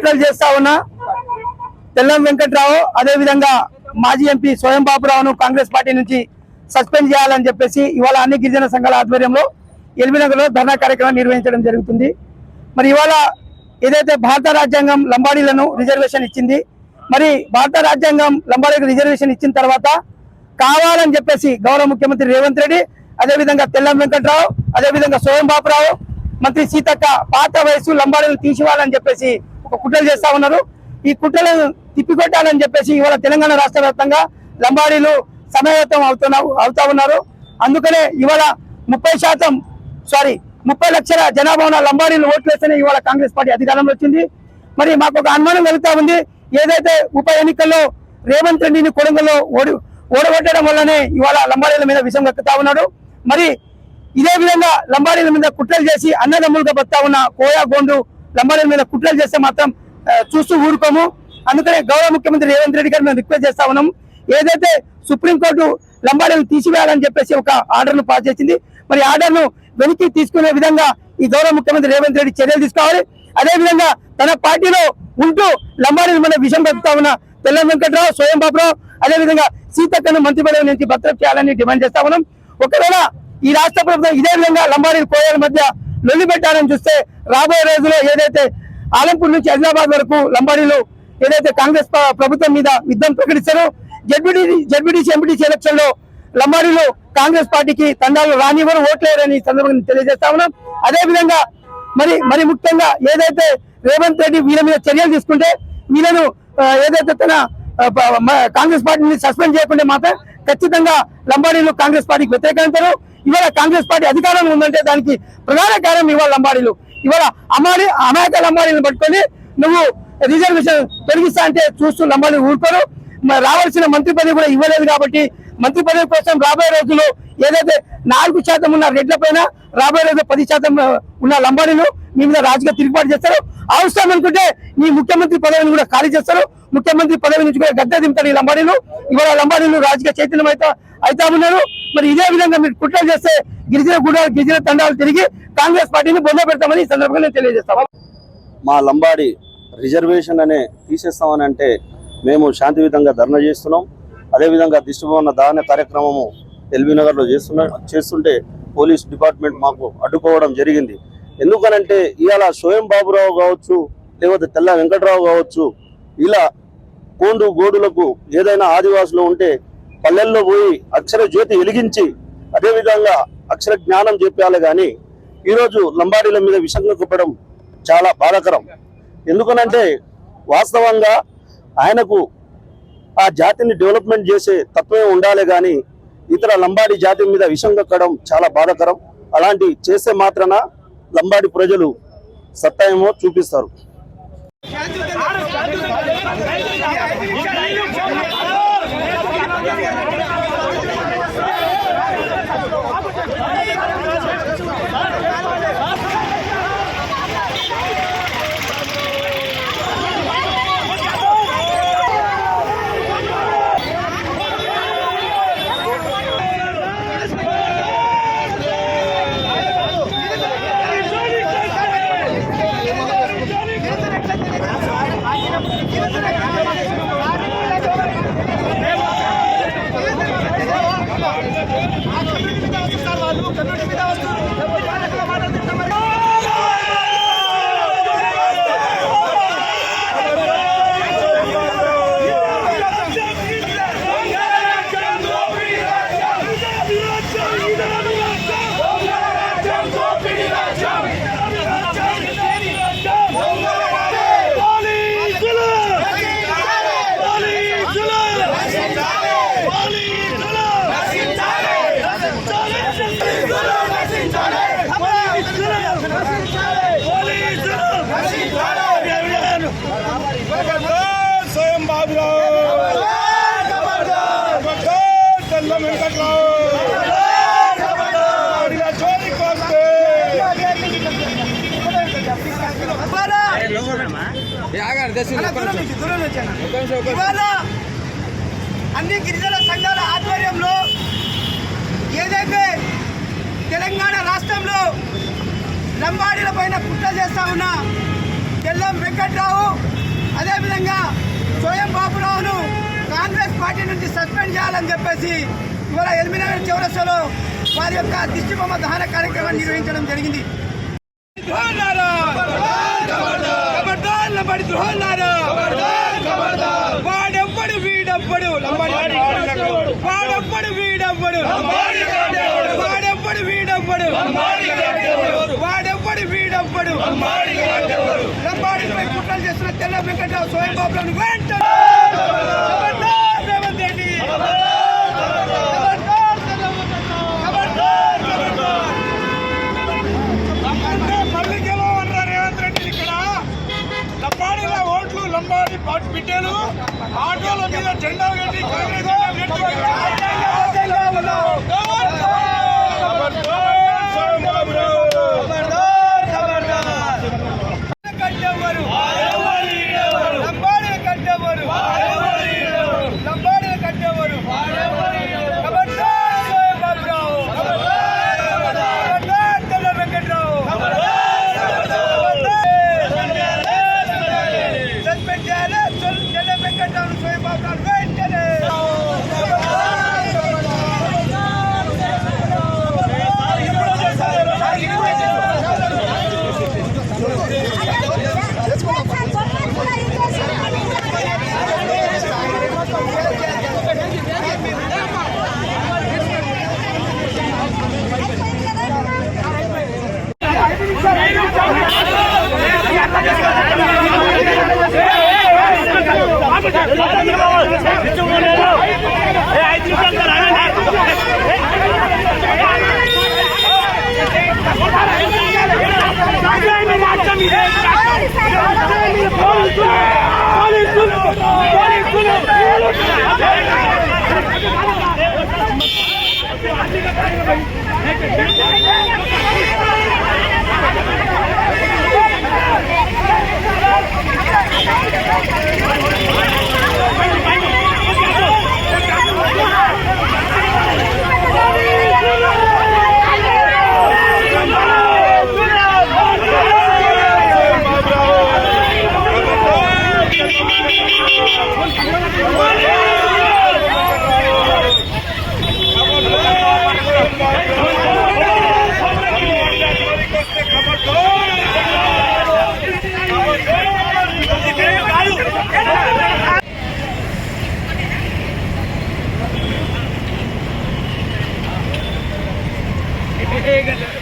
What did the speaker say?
కుట్రలు చేస్తా ఉన్నా. తెల్లం వెంకట్రావు అదేవిధంగా మాజీ ఎంపీ స్వయం బాబురావును కాంగ్రెస్ పార్టీ నుంచి సస్పెండ్ చేయాలని చెప్పేసి ఇవాళ అన్ని గిరిజన సంఘాల ఆధ్వర్యంలో ఎల్బీనగర్లో ధర్నా కార్యక్రమం నిర్వహించడం జరుగుతుంది. మరి ఇవాళ ఏదైతే భారత రాజ్యాంగం లంబాడీలను రిజర్వేషన్ ఇచ్చింది మరి భారత రాజ్యాంగం లంబాడీలకు రిజర్వేషన్ ఇచ్చిన తర్వాత కావాలని చెప్పేసి గౌరవ ముఖ్యమంత్రి రేవంత్ రెడ్డి అదేవిధంగా తెల్లం వెంకట్రావు అదేవిధంగా స్వయం బాబురావు మంత్రి సీతక్క పాత వయసు లంబాడీలు తీసివ్వాలని చెప్పేసి కుట్రలు చేస్తా ఉన్నారు. ఈ కుట్రలను తిప్పికొట్టాలని చెప్పేసి ఇవాళ తెలంగాణ రాష్ట్ర వ్యాప్తంగా లంబాడీలు సమాయత్తం అవుతున్నా అవుతా ఉన్నారు. అందుకనే ఇవాళ ముప్పై శాతం సారీ ముప్పై లక్షల జనాభా ఉన్న లంబాడీలు ఓట్లు వేస్తేనే ఇవాళ కాంగ్రెస్ పార్టీ అధికారంలో వచ్చింది. మరి మాకు ఒక అనుమానం కలుగుతా ఉంది. ఏదైతే ఉప ఎన్నికల్లో రేవంత్ రెడ్డిని కొడంగల్లో ఓడి ఓడగొట్టడం వల్లనే ఇవాళ లంబాడీల మీద విషం కక్కుతా ఉన్నాడు. మరి ఇదే విధంగా లంబాడీల మీద కుట్రలు చేసి అన్నదమ్ములుగా బతా ఉన్న కోయా గోండు లంబాడీల మీద కుట్రలు చేస్తే మాత్రం చూస్తూ ఊరుకోము. అందుకనే గౌరవ ముఖ్యమంత్రి రేవంత్ రెడ్డి గారు మేము రిక్వెస్ట్ చేస్తా ఉన్నాం. ఏదైతే సుప్రీంకోర్టు లంబాడీలను తీసివేయాలని చెప్పేసి ఒక ఆర్డర్ను పాస్ చేసింది. మరి ఆర్డర్ను వెనక్కి తీసుకునే విధంగా ఈ గౌరవ ముఖ్యమంత్రి రేవంత్ రెడ్డి చర్యలు తీసుకోవాలి. అదే విధంగా తన పార్టీలో ఉంటూ లంబాడీలు మీద విషయం పెడతా ఉన్న తెల్లం వెంకట్రావు స్వయం బాబురావు అదే విధంగా సీతక్కను మంత్రిపదవి నుంచి భద్రత చేయాలని డిమాండ్ చేస్తా ఉన్నాం. ఒకవేళ ఈ రాష్ట్ర ప్రభుత్వం ఇదే విధంగా లంబాడీలు కోయల మధ్య లొల్లి చూస్తే రాబోయే రోజుల్లో ఏదైతే ఆలంపూర్ నుంచి హైదరాబాద్ వరకు లంబాడీలో ఏదైతే కాంగ్రెస్ ప్రభుత్వం మీద యుద్ధం ప్రకటిస్తారో జడ్బిడి జడ్బిడిసి ఎంపీటీసీ ఎలక్షన్లో లంబాడీలో కాంగ్రెస్ పార్టీకి తండాలు రానివ్వరు ఓట్లేరని సందర్భంగా తెలియజేస్తా ఉన్నాం. అదే విధంగా మరి మరి ముఖ్యంగా ఏదైతే రేవంత్ రెడ్డి వీళ్ళ మీద చర్యలు తీసుకుంటే వీళ్ళను ఏదైతే తన కాంగ్రెస్ పార్టీని సస్పెండ్ చేయకుంటే మాత్రం ఖచ్చితంగా లంబాడీలు కాంగ్రెస్ పార్టీకి వ్యతిరేకంటారు ఇవాళ కాంగ్రెస్ పార్టీ అధికారంలో ఉందంటే దానికి ప్రధాన కారణం ఇవాళ లంబాడీలు. ఇవాళ అమాడి అమాయక లంబాడీలను పట్టుకొని నువ్వు రిజర్వేషన్ తొలగిస్తా అంటే చూస్తూ లంబాడీలు ఊరుకోరు. రావాల్సిన మంత్రి పదవి కూడా ఇవ్వలేదు కాబట్టి మంత్రి పదవి కోసం రాబోయే రోజుల్లో ఏదైతే నాలుగు శాతం ఉన్న రెడ్ల పైన రాబోయే రోజు పది శాతం ఉన్న లంబాడీలు మీ మీద రాజుగా తిరుగుబాటు చేస్తారు. అవసరం అనుకుంటే మీ ముఖ్యమంత్రి పదవిని కూడా ఖాళీ చేస్తారు. ముఖ్యమంత్రి పదవి నుంచి కూడా గద్దె దింపుతారు ఈ లంబాడీలు. ఇవాళ లంబాడీలు రాజకీయ చైతన్యం అయితే అయితే ఉన్నారు మరి ఇదే విధంగా మీరు కుట్ర చేస్తే గిరిజన గుడాలు గిరిజన తండాలు తిరిగి కాంగ్రెస్ పార్టీని బొమ్మ పెడతామని ఈ సందర్భంగా నేను మా లంబాడి రిజర్వేషన్ అనే తీసేస్తామని అంటే మేము శాంతియుతంగా ధర్నా చేస్తున్నాం. అదేవిధంగా దిష్టిభవన దాన కార్యక్రమము ఎల్బీ నగర్లో చేస్తున్న చేస్తుంటే పోలీస్ డిపార్ట్మెంట్ మాకు అడ్డుకోవడం జరిగింది. ఎందుకనంటే ఇవాళ స్వయం బాబురావు కావచ్చు లేకపోతే తెల్ల వెంకటరావు కావచ్చు ఇలా కోండు గోడులకు ఏదైనా ఆదివాసులు ఉంటే పల్లెల్లో పోయి అక్షర జ్యోతి వెలిగించి అదేవిధంగా అక్షర జ్ఞానం చెప్పాలి కానీ ఈరోజు లంబాడీల మీద విషంగా కుప్పడం చాలా బాధాకరం. ఎందుకనంటే వాస్తవంగా ఆయనకు ఆ జాతిని డెవలప్మెంట్ చేసే తత్వమే ఉండాలి కానీ ఇతర లంబాడి జాతి మీద విషం కక్కడం చాలా బాధాకరం. అలాంటి చేస్తే మాత్రాన లంబాడి ప్రజలు సత్తాయమో చూపిస్తారు. Jump! స్వయం బాబురావు తెల్ల వెంకట్రావు ఇలా అన్ని గిరిజన సంఘాల ఆధ్వర్యంలో ఏదైతే తెలంగాణ రాష్ట్రంలో లంబాడీల పైన కుట్ర చేస్తా ఉన్న తెల్లం వెంకట్రావు అదేవిధంగా స్వయం బాబురావును కాంగ్రెస్ పార్టీ నుంచి సస్పెండ్ చేయాలని చెప్పేసి ఇవాళ ఎలిమినేట్ చౌరస్సులో వారి యొక్క దిష్టిబొమ్మ దహన కార్యక్రమాన్ని నిర్వహించడం జరిగింది. లంబాడి ద్రోహులారా వాడెవ్వడు వీడెవ్వడు లంబాడి వాడెవ్వడు వీడెవ్వడు! వాడెవ్వడు వీడెవ్వడు వాడెవ్వడు! వీడెవ్వడు లంబాడిపై కుట్రలు చేస్తున్న తెల్ల వెంకటరావు స్వయం బాబులను వెంటనే రేవంత్ రెడ్డి తెల్ల మళ్ళీ గెలవన్నారు రేవంత్ రెడ్డి ఇక్కడ లంబాడీల ఓట్లు లంబాడి బిడ్డలు ఆటోల మీద జెండాలు కట్టి కాంగ్రెస్ జెండా Yeah.